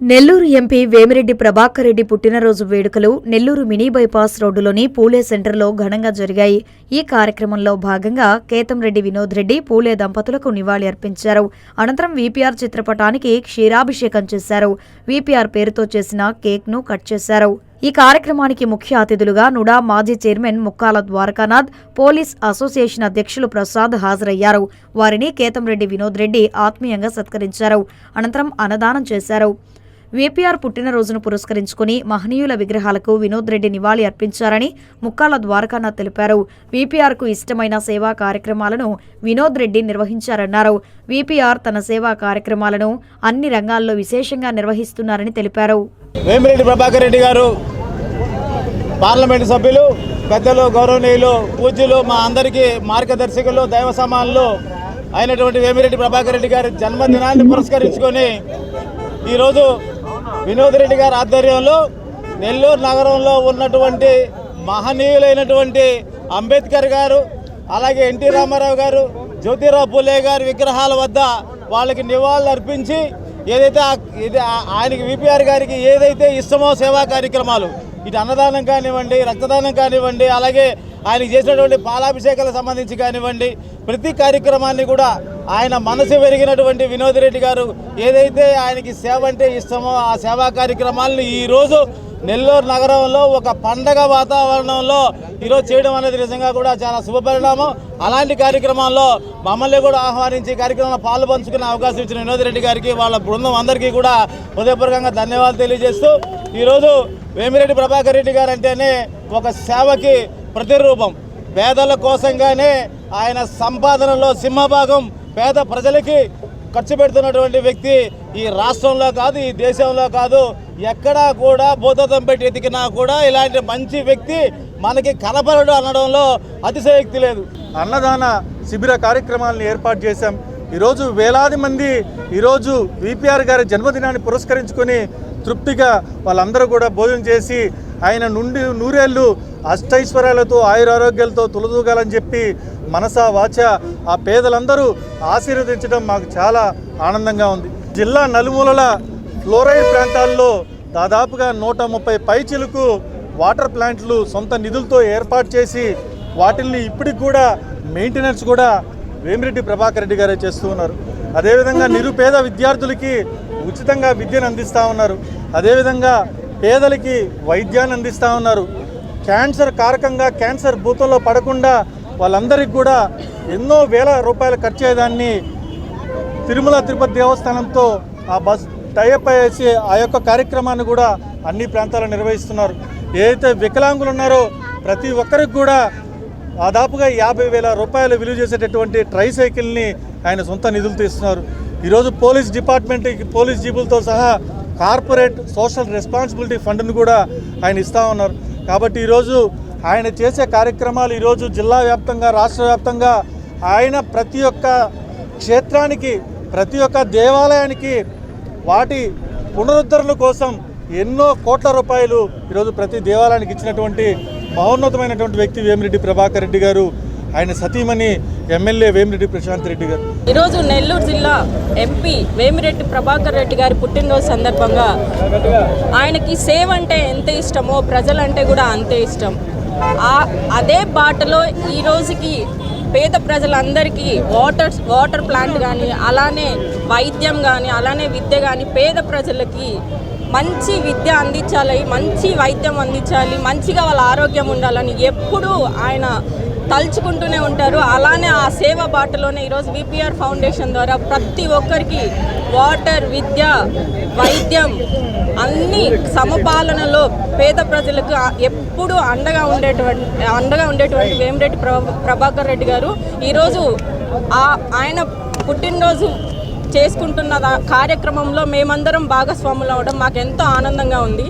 Nellore MP Vemireddy Prabhakar Reddy పుట్టినరోజు వేడుకలు Nellore mini bypass రోడ్డులోని పూలే సెంటర్లో ఘనంగా జరిగాయి. ఈ కార్యక్రమంలో భాగంగా కేతంరెడ్డి వినోద్ రెడ్డి పూలే దంపతులకు నివాళి అర్పించారు. అనంతరం వీపీఆర్ చిత్రపటానికి క్షీరాభిషేకం చేశారు. వీపీఆర్ పేరుతో చేసిన కేక్ను కట్ చేశారు. ఈ కార్యక్రమానికి ముఖ్య అతిథులుగా నుడా మాజీ chairman Mukkala Dwarakanath police association అధ్యక్షులు ప్రసాద్ హాజరయ్యారు. వారిని కేతంరెడ్డి వినోద్ రెడ్డి ఆత్మీయంగా సత్కరించారు. అనంతరం అన్నదానం చేశారు. వీపీఆర్ పుట్టినరోజును పురస్కరించుకుని మహనీయుల విగ్రహాలకు వినోద్ రెడ్డి నివాళి అర్పించారని ముక్కాల ద్వారకానాథ్ తెలిపారు. వీపీఆర్కు ఇష్టమైన సేవా కార్యక్రమాలను వినోద్ రెడ్డి నిర్వహించారన్నారు. వీపీఆర్ తన సేవా కార్యక్రమాలను అన్ని రంగాల్లో విశేషంగా నిర్వహిస్తున్నారని తెలిపారు. వేమిరెడ్డి ప్రభాకర్ రెడ్డి గారు పార్లమెంటు సభ్యులు పెద్దలు గౌరవనీయులు పూజ్యులు మా అందరికీ మార్గదర్శకులు దైవ సమానులు అయినటువంటి వేమిరెడ్డి ప్రభాకర్ రెడ్డి గారి జన్మదినాన్ని పురస్కరించుకొని ఈరోజు వినోద్ రెడ్డి గారి ఆధ్వర్యంలో నెల్లూరు నగరంలో ఉన్నటువంటి మహనీయులైనటువంటి అంబేద్కర్ గారు అలాగే ఎన్టీ రామారావు గారు జ్యోతిరావు పూలే గారి విగ్రహాల వద్ద వాళ్ళకి నివాళులు అర్పించి ఏదైతే ఇది ఆయనకి విపిఆర్ గారికి ఏదైతే ఇష్టమో సేవా కార్యక్రమాలు ఇటు అన్నదానం కానివ్వండి రక్తదానం కానివ్వండి అలాగే ఆయనకు చేసినటువంటి పాలాభిషేకాలకు సంబంధించి కానివ్వండి ప్రతి కార్యక్రమాన్ని కూడా ఆయన మనసు పెరిగినటువంటి వినోద్ రెడ్డి గారు ఏదైతే ఆయనకి సేవ అంటే ఇష్టమో ఆ సేవా కార్యక్రమాలను ఈరోజు నెల్లూరు నగరంలో ఒక పండగ వాతావరణంలో ఈరోజు చేయడం అనేది నిజంగా కూడా చాలా శుభపరిణామం అలాంటి కార్యక్రమాల్లో మమ్మల్ని కూడా ఆహ్వానించి కార్యక్రమంలో పాలు పంచుకునే అవకాశం ఇచ్చిన వినోద్ రెడ్డి గారికి వాళ్ళ బృందం అందరికీ కూడా హృదయపూర్వకంగా ధన్యవాదాలు తెలియజేస్తూ ఈరోజు వేమిరెడ్డి ప్రభాకర్ రెడ్డి గారు అంటేనే ఒక సేవకి ప్రతిరూపం. పేదల కోసంగానే ఆయన సంపాదనలో సింహభాగం పేద ప్రజలకి ఖర్చు పెడుతున్నటువంటి వ్యక్తి ఈ రాష్ట్రంలో కాదు ఈ దేశంలో కాదు. ఎక్కడా కూడా బోధతం పెట్టి ఎతికినా కూడా ఇలాంటి మంచి వ్యక్తి మనకి కనపడడు అనడంలో అతిశయోక్తి లేదు. అన్నదాన శిబిర కార్యక్రమాలను ఏర్పాటు చేశాం. ఈరోజు వేలాది మంది ఈరోజు విపిఆర్ గారి జన్మదినాన్ని పురస్కరించుకొని తృప్తిగా వాళ్ళందరూ కూడా భోజనం చేసి ఆయన నుండి నూరేళ్ళు అష్టైశ్వర్యాలతో ఆయురారోగ్యాలతో తులదూగాలని చెప్పి మనసా వాచ ఆ పేదలందరూ ఆశీర్వదించడం మాకు చాలా ఆనందంగా ఉంది. జిల్లా నలుమూలల ఫ్లోరైడ్ ప్రాంతాల్లో దాదాపుగా నూట ముప్పై పైచిలకు వాటర్ ప్లాంట్లు సొంత నిధులతో ఏర్పాటు చేసి వాటిల్ని ఇప్పటికి కూడా మెయింటెనెన్స్ కూడా వేమిరెడ్డి ప్రభాకర్ రెడ్డి గారే చేస్తూ ఉన్నారు. అదేవిధంగా నిరుపేద విద్యార్థులకి ఉచితంగా విద్యను అందిస్తూ ఉన్నారు. అదేవిధంగా పేదలకి వైద్యాన్ని అందిస్తూ ఉన్నారు. క్యాన్సర్ కారకంగా క్యాన్సర్ భూతంలో పడకుండా వాళ్ళందరికీ కూడా ఎన్నో వేల రూపాయలు ఖర్చు అయ్యేదాన్ని తిరుమల తిరుపతి దేవస్థానంతో ఆ బస్ టైఅప్ అయ్యేసి ఆ యొక్క కార్యక్రమాన్ని కూడా అన్ని ప్రాంతాల్లో నిర్వహిస్తున్నారు. ఏదైతే వికలాంగులు ఉన్నారో ప్రతి ఒక్కరికి కూడా దాదాపుగా యాభై వేల రూపాయలు విలువ చేసేటటువంటి ట్రై సైకిల్ని ఆయన సొంత నిధులతో ఇస్తున్నారు. ఈరోజు పోలీస్ డిపార్ట్మెంట్ పోలీస్ జీబులతో సహా కార్పొరేట్ సోషల్ రెస్పాన్సిబిలిటీ ఫండ్ను కూడా ఆయన ఇస్తూ ఉన్నారు. కాబట్టి ఈరోజు ఆయన చేసే కార్యక్రమాలు ఈరోజు జిల్లా వ్యాప్తంగా రాష్ట్ర వ్యాప్తంగా ఆయన ప్రతి ఒక్క క్షేత్రానికి ప్రతి ఒక్క దేవాలయానికి వాటి పునరుద్ధరణ కోసం ఎన్నో కోట్ల రూపాయలు ఈరోజు ప్రతి దేవాలయానికి ఇచ్చినటువంటి మహోన్నతమైనటువంటి వ్యక్తి వేమిరెడ్డి ప్రభాకర్ రెడ్డి గారు. ఆయన సతీమణి ఎమ్మెల్యే వేమిరెడ్డి ప్రశాంత్ రెడ్డి గారు. ఈరోజు నెల్లూరు జిల్లా ఎంపీ వేమిరెడ్డి ప్రభాకర్ రెడ్డి గారి పుట్టినరోజు సందర్భంగా ఆయనకి సేవ అంటే ఎంత ఇష్టమో ప్రజలంటే కూడా అంతే ఇష్టం. అదే బాటలో ఈ రోజుకి పేద ప్రజలందరికీ వాటర్ వాటర్ ప్లాంట్ కానీ అలానే వైద్యం కానీ అలానే విద్య కానీ పేద ప్రజలకి మంచి విద్య అందించాలి మంచి వైద్యం అందించాలి మంచిగా వాళ్ళ ఆరోగ్యం ఉండాలని ఎప్పుడూ ఆయన తలుచుకుంటూనే ఉంటారు. అలానే ఆ సేవ బాటలోనే ఈరోజు విపిఆర్ ఫౌండేషన్ ద్వారా ప్రతి ఒక్కరికి వాటర్ విద్య వైద్యం అన్ని సమపాలనలో పేద ప్రజలకు ఎప్పుడూ అండగా ఉండేటువంటి అండగా ఉండేటువంటి వేమిరెడ్డి ప్రభా- ప్రభాకర్ రెడ్డి గారు ఈరోజు ఆ ఆయన పుట్టినరోజు చేసుకుంటున్న దా- కార్యక్రమంలో మేమందరం భాగస్వాములు అవడం మాకు ఎంతో ఆనందంగా ఉంది.